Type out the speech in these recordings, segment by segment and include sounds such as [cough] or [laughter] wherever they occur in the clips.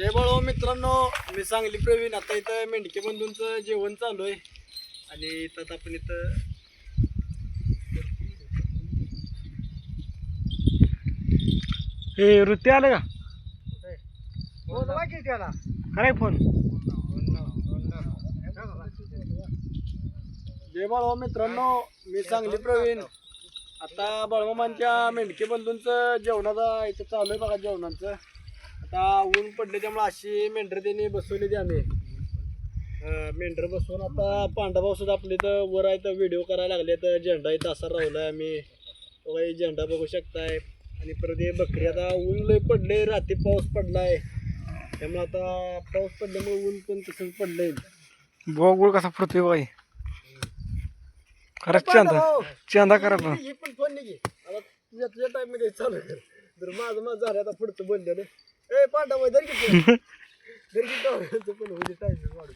जय बाळो मित्रांनो. मी सांगली प्रवीण. आता इथं मेंढके बंधूंचं जेवण चालू आहे. आणि इथं आपण इथं हे वृत्ती आलं का? त्याला. काय फोन. जय बाळो मित्रांनो. मी सांगली प्रवीण. आता बाळमामांच्या मेंढके बंधूंचं जेवणाचा इथं चालू आहे बघा जेवणाचं. आता ऊन पडले त्यामुळे अशी मेंढर त्यांनी बसवली ती आम्ही मेंढर बसवून आता पांडाभाऊ सुद्धा आपले इथं वर आहे तर व्हिडिओ करायला लागले तर झेंडा इथं असा राहिलाय आम्ही. काही झेंडा बघू शकताय. आणि परत हे बकरी आता ऊन लय पडले रात्री पाऊस पडलाय. त्यामुळे आता पाऊस पडल्यामुळे ऊन पण तसंच पडलंय. बोगुळ कसा पडतोय बाई. खरंच चांदा! चांदा करा पण. पण फोन आता तुझ्या तुझ्या टाइममध्ये चालू कर. जर माझं माझं झालं आता पुढचं बोललेलं ए पांडव दर किती दर किती पण होते टाइम वाढू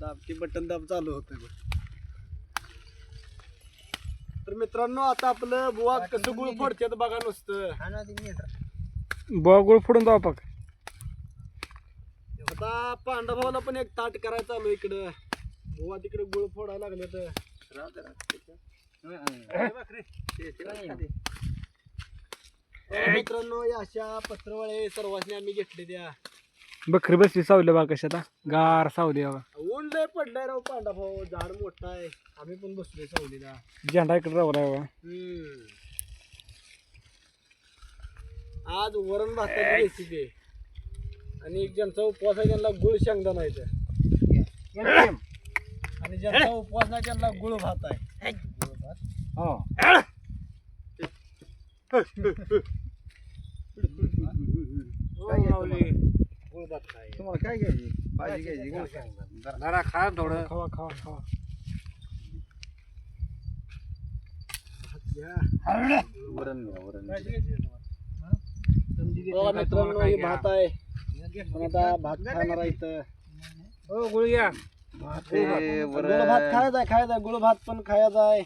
दाब ते बटन दाब चालू होतं तर मित्रांनो आता आपलं बुवा कसं गुळ फोडतात बघा नुसतं. बोगुळ फोडून जाऊ पाक आता पांडभावाला पण एक ताट करायचं चालू इकडं. बुवा तिकडे गुळ फोडायला लागले तर तर मित्रांनो या अशा पत्रवळे सर्वांनी आम्ही घेतले त्या. बकरी बसली सावली बा कशाला गार सावली बघा ऊन लय पडलाय राव पांडा भाऊ. झाड मोठा आहे. आम्ही पण बसलोय सावलीला. झेंडा इकडे बघा हम्म. आज वरण भाताची रेसिपी आणि ज्यांचा उपवास आहे त्यांना गुळ शेंगदाणा आहे. आणि ज्यांचा उपवास नाही त्यांना गुळ भात आहे गुळ भात हो हो, माऊली. गुळ भात खाय तुम्हाला काय घ्यायची भाजी घ्यायची गुळ का शेंगदाणा. जरा खा थोडं खावा खावा खावा भात घ्या. वरण घ्या वरण बघा मित्रांनो हे भात आहे पण आता भात खाणार आहे इथं हो गुळ घ्या हे गुळ भात वरण खायचा आहे खायचा आहे गुळ भात पण खायचा आहे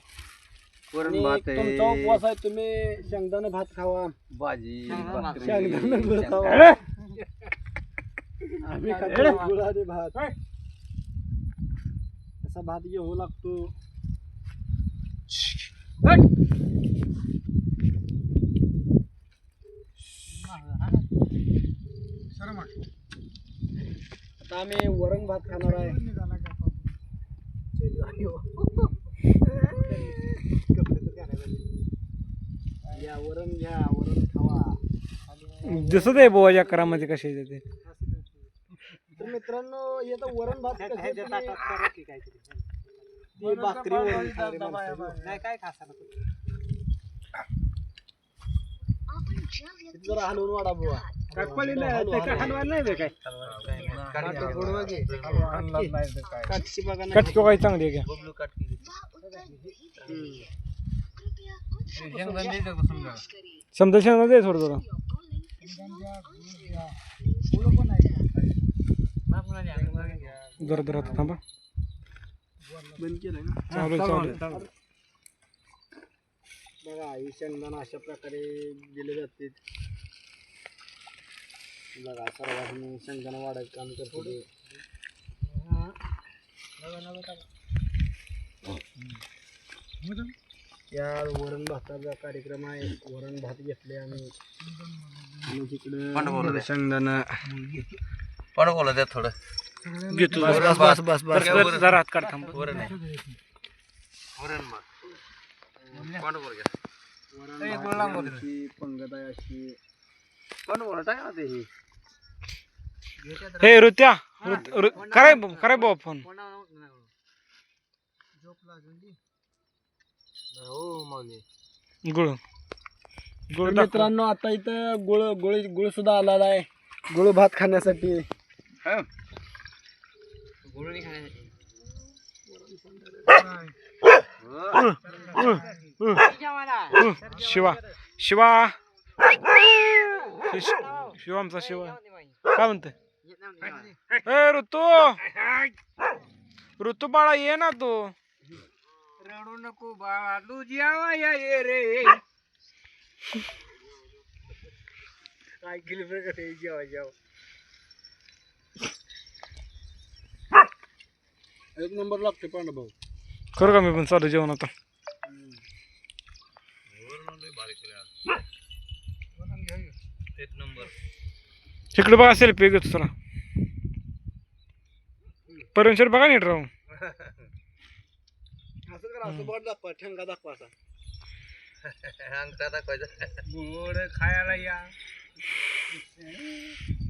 वरण आणि भात तुमचा आहे उपवास आहे तुम्ही शेंगदाणे भात खावा भाजी भाकरी, शेंगदाणे गुळ शेंगदाणे. खावा आम्ही खातो गुळ आणि भात असा भात घेऊ लागतो आता आम्ही वरण भात खाणार आहे वरण घ्या वरण खावा. दिसत आहे बोवाच्या करामध्ये कसे येते ते. तर मित्रांनो हे तर वरण भात कसे तुम्ही- ती भाकरी वरण खाणारी माणसं. इथे जरा हलवून वाढा बुवा. काटची बघा ना. कटकी काही चांगली आहे हम्म. समजा थोडं थोडं जरा जरा आता थांबा. बंद केलंय ना? चालू आहे, चालू आहे. बघा ही शेंगदाणा अशा प्रकारे दिले जाते. बघा सर्वांनी शेंगदाणा वाढायचं काम करतो. या वरण भाताचा कार्यक्रम आहे. वरण भात घेतले आम्ही. आणि तिकडे शेंगदाणा. पण बोला द्या थोडं. घेतो. बस बस बस बस जरा हात काढ थांब. वरण आहे. वरण मग पण बोल घ्या. वरण भाताची पंगत आहे अशी. पण बोला टाका ना ते हे. हे ऋ- कराय कराय बाबा फोन गुळ. गुळ दाखव. मित्रांनो आता इथं गुळ गुळ गुळ सुद्धा आलेला आहे. गुळ भात खाण्यासाठी. हं, शिवा. शिवा. शि- शिवा आमचा शिवा. काय म्हणते ए ऋतू. ऋतू बाळा ये ना तू. रडू नको बाळा तू जेवा या ये रे काय केली प्रकार जेवा जेवा एक नंबर लागते पांडू भाऊ. करू का मी पण चालू जेवण आता? एक नंबर. इकडे बघा सेल्फी घेतो चला. परमेश्वर बघा नीट राहू [laughs] असं करा असं बोट दाखवा ठेंगा दाखवा असा. [laughs] अंगठा दाखवायचा. गोड खायला या. [laughs]